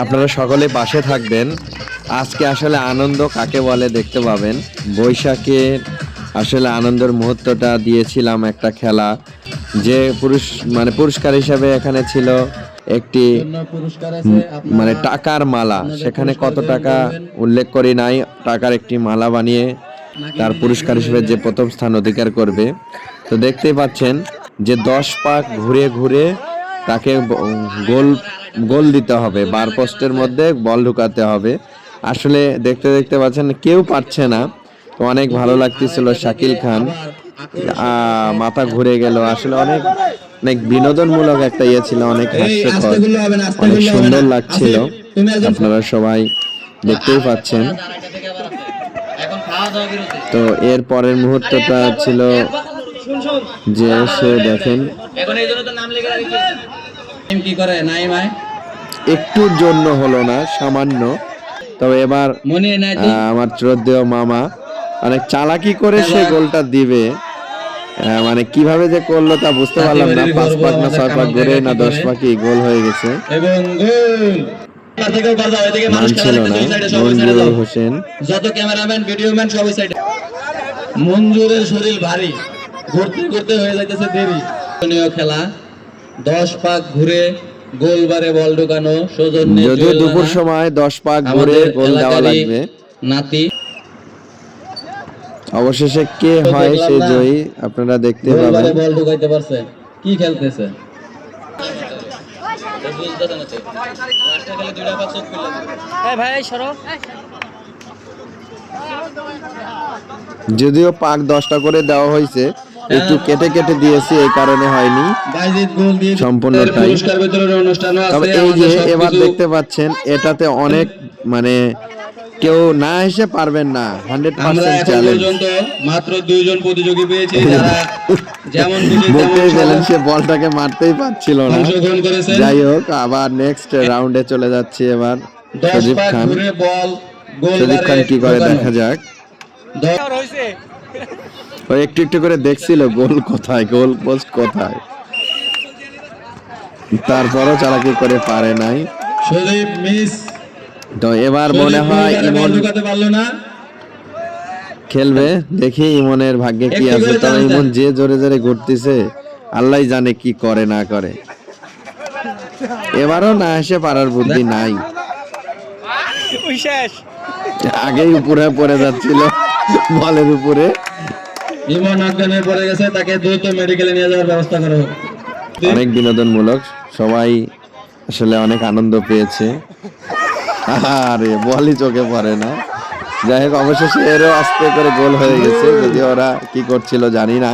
আপনারা সকলে পাশে থাকবেন। আজকে আসলে আনন্দ কাকে বলে দেখতে পাবেন। বৈশাখে আসলে আনন্দের মুহূর্তটা দিয়েছিলাম একটা খেলা। যে পুরুষ মানে পুরস্কার হিসাবে এখানে ছিল একটি মানে টাকার মালা। সেখানে কত টাকা উল্লেখ করি নাই। টাকার একটি মালা বানিয়ে তার পুরস্কার হিসেবে যে প্রথম স্থান অধিকার করবে। তো দেখতেই পাচ্ছেন যে দশ পাক ঘুরে ঘুরে তাকে গোল গোল দিতে হবে বার পোস্টের মধ্যে বল ঢুকাতে হবে। আসলে দেখতে দেখতে পাচ্ছেন কেউ পারছে না। তো অনেক ভালো লাগতেছিল শাকিল খান। আহ, মাথা ঘুরে গেল। আসলে অনেক অনেক বিনোদনমূলক একটা ইয়ে ছিল অনেক হাস্যকর অনেক সুন্দর লাগছিল। আপনারা সবাই দেখতেই পাচ্ছেন। এখন খাওয়া দাওয়া বিরতি তো এর পরের মুহূর্তটা ছিল যে সে দেখেন। এখন এই জন্য তো নাম লিখে কি করে? নাই মাই একটুর জন্য হলো না সামান্য। তবে এবার মনে আমার শ্রদ্ধেয় মামা অনেক চালাকি করে সে গোলটা দিবে। মানে কীভাবে যে করল তা বুঝতে পারলাম না। পাঁচ পাক না ছয় পাক ঘুরে না দশ পাকি গোল হয়ে গেছে। মানছিল না। মঞ্জুর হোসেন। যত ক্যামেরাম্যান ভিডিওম্যান সবাই সাইডে। মঞ্জুরের শরীর ভারী। ঘুরতে ঘুরতে হয়ে যাইতেছে দেরি। খেলা। দশ পাক ঘুরে গোল বারে বল ঢুকানো সৌজন্যে যদিও দুপুর সময় দশ পাক ঘুরে গোল দেওয়া লাগবে। নাতি। অবশেষে কে হয় সে জয়ী আপনারা দেখতে পাবেন। বল ঢুকাইতে পারছে। কি খেলতেছে? যদিও পাক দশটা করে দেওয়া হয়েছে একটু কেটে কেটে দিয়েছি এই কারণে হয়নি। সম্পূর্ণটাই। অনুষ্ঠান তবে এই যে এবার দেখতে পাচ্ছেন এটাতে অনেক মানে কেউ না এসে পারবেন না। হান্ড্রেড পার্সেন্ট চ্যালেঞ্জ মাত্র দুইজন প্রতিযোগী পেয়েছি যারা যেমন গেলেন সে বলটাকে মারতেই পারছিল না। যাই হোক আবার নেক্সট রাউন্ডে চলে যাচ্ছি এবার। সজীব খান। ঘুরে বল গোল সজীব খান কি করে দেখা যাক। একটু একটু করে দেখছিল গোল কোথায় গোল পোস্ট কোথায়। তারপরও চালাকি করে পারে নাই। মিস। তো এবার মনে হয় ইমন খেলবে দেখি ইমনের ভাগ্যে কি আছে। তবে ইমন যে জোরে জোরে ঘুরতেছে আল্লাহ জানে কি করে না করে। এবারও না এসে পারার বুদ্ধি নাই। আগেই উপরে পড়ে যাচ্ছিল বলের উপরে। ইমন অজ্ঞান পড়ে গেছে তাকে দ্রুত মেডিকেলে নিয়ে যাওয়ার ব্যবস্থা করো। অনেক বিনোদনমূলক সবাই আসলে অনেক আনন্দ পেয়েছে। আরে বলই চোখে পড়ে না। যাই হোক অবশেষে এরও আস্তে করে গোল হয়ে গেছে যদি ওরা কি করছিল জানি না।